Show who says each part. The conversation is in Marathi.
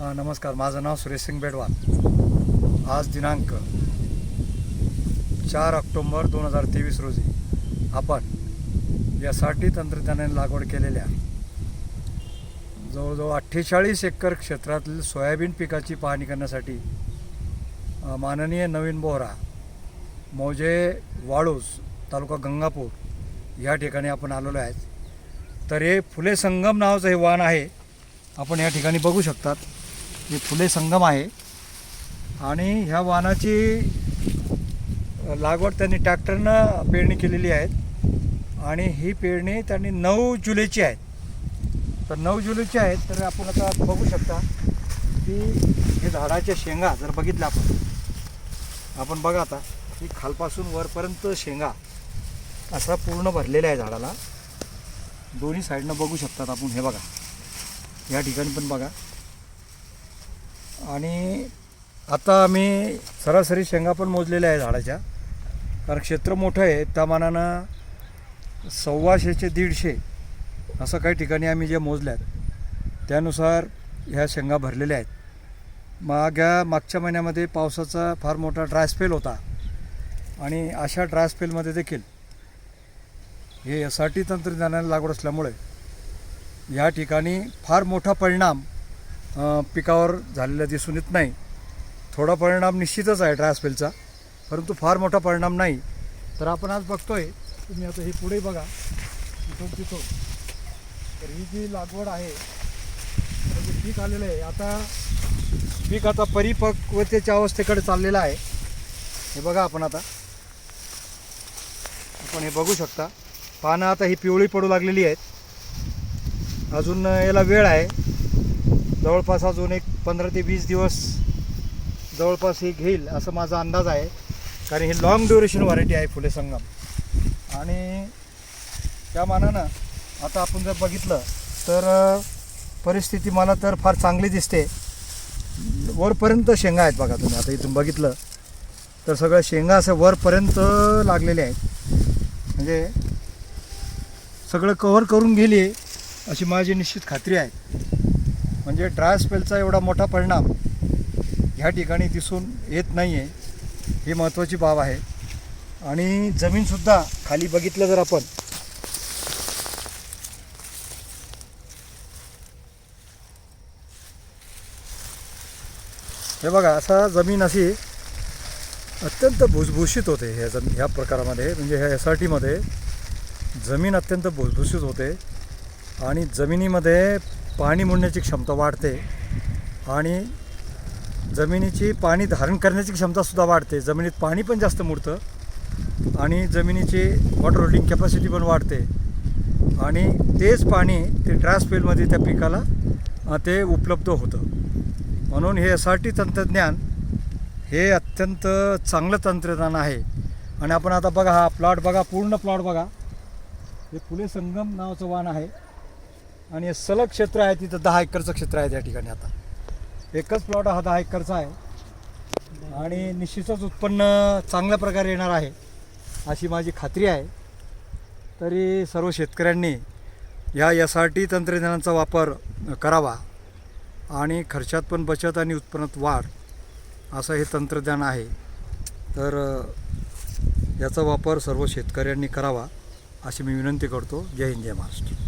Speaker 1: नमस्कार. माझं नाव सुरेश सिंग बेडवाल आज दिनांक चार ऑक्टोंबर दोन हजार तेवीस रोजी आपण यासाठी तंत्रज्ञानाने लागवड केलेल्या जवळजवळ अठ्ठेचाळीस एकर क्षेत्रातील सोयाबीन पिकाची पाहणी करण्यासाठी माननीय नवीन बोहरा मौजे वाळूस तालुका गंगापूर या ठिकाणी आपण आलेलो आहेत. तर हे फुले संगम नावाचं हे वाहन आहे. आपण या ठिकाणी बघू शकतात. हे फुले संगम आहे आणि ह्या वाहनाची लागवड त्यांनी ट्रॅक्टरनं पेरणी केलेली आहे. आणि ही पेरणी त्यांनी नऊ जुलैची आहे. तर नऊ जुलैची आहे तर आपण आता बघू शकता की हे झाडाच्या शेंगा जर बघितल्या आपण आपण बघा आता की खालपासून वरपर्यंत शेंगा असा पूर्ण भरलेला आहे झाडाला. दोन्ही साईडनं बघू शकतात आपण हे बघा. या ठिकाणी पण बघा. आणि आता आम्ही सरासरी शेंगा पण मोजलेल्या आहे झाडाच्या. कारण क्षेत्र मोठं आहे त्या मानानं सव्वाशेचे दीडशे असं काही ठिकाणी आम्ही जे मोजल्यात त्यानुसार ह्या शेंगा भरलेल्या आहेत. माग्या मागच्या महिन्यामध्ये पावसाचा फार मोठा ड्रायस्पेल होता. आणि अशा ड्रायस्पेलमध्ये देखील हे एस आर टी तंत्रज्ञानाने लागवड असल्यामुळे या ठिकाणी फार मोठा परिणाम पिकावर झालेला दिसून येत नाही. थोडा परिणाम निश्चितच आहे ड्रायस्पेलचा परंतु फार मोठा परिणाम नाही. तर आपण आज बघतोय तुम्ही आता हे पुढे बघा. तिथून तिथून. तर ही जी लागवड आहे जे पीक आलेलं आहे आता पीक आता परिपक्वतेच्या अवस्थेकडे चाललेलं आहे. हे बघा आपण आता. आपण हे बघू शकता. पानं आता ही पिवळी पडू लागलेली आहेत. अजून याला वेळ आहे. जवळपास अजून एक पंधरा ते वीस दिवस जवळपास हे घेईल असं माझा अंदाज आहे. कारण ही लॉंग ड्युरेशन व्हरायटी आहे फुले संगम. आणि त्या मानानं आता आपण जर बघितलं तर परिस्थिती मला तर फार चांगली दिसते. वरपर्यंत शेंगा आहेत बघा तुम्ही. आता इथून बघितलं तर सगळ्या शेंगा असं वरपर्यंत लागलेल्या आहेत. म्हणजे सगळं कव्हर करून गेली अशी माझी निश्चित खात्री आहे. म्हणजे ड्राय स्पेलचा एवढा मोठा परिणाम ह्या ठिकाणी दिसून येत नाही आहे ही महत्त्वाची बाब आहे. आणि जमीनसुद्धा खाली बघितलं जर आपण हे बघा असा जमीन अशी अत्यंत भुसभुशीत होते ह्या जमीन ह्या प्रकारामध्ये. म्हणजे ह्या एस आर टीमध्ये जमीन अत्यंत भुसभुशीत होते. आणि जमिनीमध्ये पाणी मोडण्याची क्षमता वाढते आणि जमिनीची पाणी धारण करण्याची क्षमतासुद्धा वाढते. जमिनीत पाणी पण जास्त मुडतं आणि जमिनीची वॉटर होल्डिंग कॅपॅसिटी पण वाढते. आणि तेच पाणी ते ड्राय स्पेलमध्ये त्या पिकाला ते उपलब्ध होतं. म्हणून हे एस आर टी तंत्रज्ञान हे अत्यंत चांगलं तंत्रज्ञान आहे. आणि आपण आता बघा हा प्लॉट बघा पूर्ण प्लॉट बघा. हे फुले संगम नावाचं वाहन आहे. आणि हे सलग क्षेत्र आहे तिथं दहा एकरचं क्षेत्र आहे त्या ठिकाणी आता. एकच प्लॉट हा दहा एकरचा आहे. आणि निश्चितच उत्पन्न चांगल्या प्रकारे येणार आहे अशी माझी खात्री आहे. तरी सर्व शेतकऱ्यांनी या एस आर टी तंत्रज्ञानाचा वापर करावा आणि खर्चात पण बचत आणि उत्पन्नात वाढ असं हे तंत्रज्ञान आहे. तर याचा वापर सर्व शेतकऱ्यांनी करावा अशी मी विनंती करतो. जय हिंद जय महाराष्ट्र.